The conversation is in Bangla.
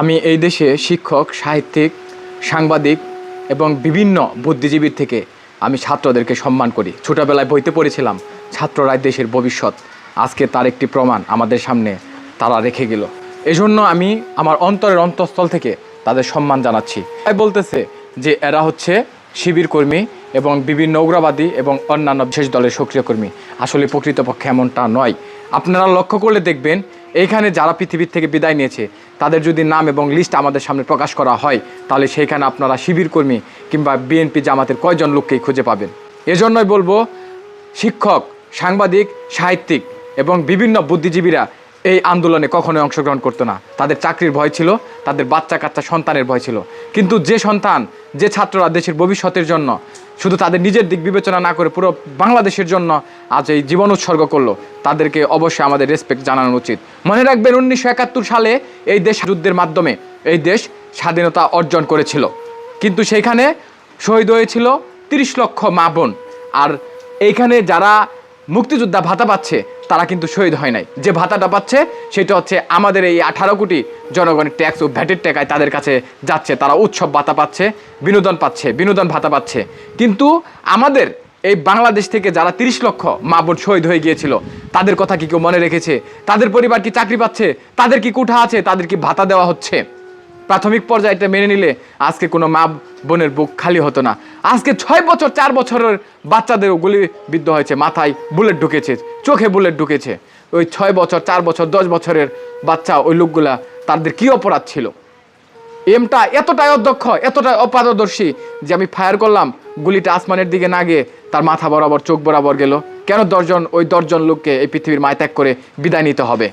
আমি এই দেশে শিক্ষক, সাহিত্যিক, সাংবাদিক এবং বিভিন্ন বুদ্ধিজীবীর থেকে আমি ছাত্রদেরকে সম্মান করি। ছোটোবেলায় বইতে পড়েছিলাম ছাত্ররাই দেশের ভবিষ্যৎ, আজকে তার একটি প্রমাণ আমাদের সামনে তারা রেখে গেল। এজন্য আমি আমার অন্তরের অন্তঃস্থল থেকে তাদের সম্মান জানাচ্ছি। তাই বলতেছে যে এরা হচ্ছে শিবির কর্মী এবং বিভিন্ন উগ্রবাদী এবং অন্যান্য বিশেষ দলের সক্রিয় কর্মী। আসলে প্রকৃতপক্ষে এমনটা নয়। আপনারা লক্ষ্য করলে দেখবেন এইখানে যারা পৃথিবীর থেকে বিদায় নিয়েছে তাদের যদি নাম এবং লিস্ট আমাদের সামনে প্রকাশ করা হয়, তাহলে সেইখানে আপনারা শিবির কর্মী কিংবা বিএনপি জামাতের কয়জন লোককেই খুঁজে পাবেন। এজন্যই বলব, শিক্ষক, সাংবাদিক, সাহিত্যিক এবং বিভিন্ন বুদ্ধিজীবীরা এই আন্দোলনে কখনোই অংশগ্রহণ করতো না। তাদের চাকরির ভয় ছিল, তাদের বাচ্চা কাচ্চা সন্তানের ভয় ছিল। কিন্তু যে সন্তান, যে ছাত্ররা দেশের ভবিষ্যতের জন্য, শুধু তাদের নিজের দিক বিবেচনা না করে পুরো বাংলাদেশের জন্য আজ এই জীবন উৎসর্গ করল, তাদেরকে অবশ্যই আমাদের রেসপেক্ট জানানো উচিত। মনে রাখবেন, উনিশশো একাত্তর সালে এই দেশ যুদ্ধের মাধ্যমে এই দেশ স্বাধীনতা অর্জন করেছিল। কিন্তু সেইখানে শহীদ হয়েছিল তিরিশ লক্ষ মা বোন। আর এইখানে যারা মুক্তিযোদ্ধা ভাতা পাচ্ছে, তারা কিন্তু শহীদ হয় নাই। যে ভাতাটা পাচ্ছে, সেটা হচ্ছে আমাদের এই আঠারো কোটি জনগণের ট্যাক্স ও ভ্যাটের টাকায় তাদের কাছে যাচ্ছে। তারা উৎসব ভাতা পাচ্ছে, বিনোদন পাচ্ছে, বিনোদন ভাতা পাচ্ছে। কিন্তু আমাদের এই বাংলাদেশ থেকে যারা তিরিশ লক্ষ মা বোন শহীদ হয়ে গিয়েছিল, তাদের কথা কি কেউ মনে রেখেছে? তাদের পরিবার কি চাকরি পাচ্ছে? তাদের কি কুঠা আছে? তাদের কি ভাতা দেওয়া হচ্ছে? প্রাথমিক পর্যায়ে এটা মেনে নিলে আজকে কোনো মা বোনের বুক খালি হতো না। আজকে ছয় বছর, চার বছরের বাচ্চাদেরও গুলি বিদ্ধ হয়েছে, মাথায় বুলেট ঢুকেছে, চোখে বুলেট ঢুকেছে। ওই ছয় বছর, চার বছর, দশ বছরের বাচ্চা, ওই লোকগুলা তাদের কি অপরাধ ছিল? এমটা এতটাই অধ্যক্ষ, এতটাই অপারদর্শী যে আমি ফায়ার করলাম, গুলিটা আসমানের দিকে না গিয়ে তার মাথা বরাবর, চোখ বরাবর গেল। কেন দশজন, ওই দশজন লোককে এই পৃথিবীর মায় ত্যাগ করে বিদায় নিতে হবে?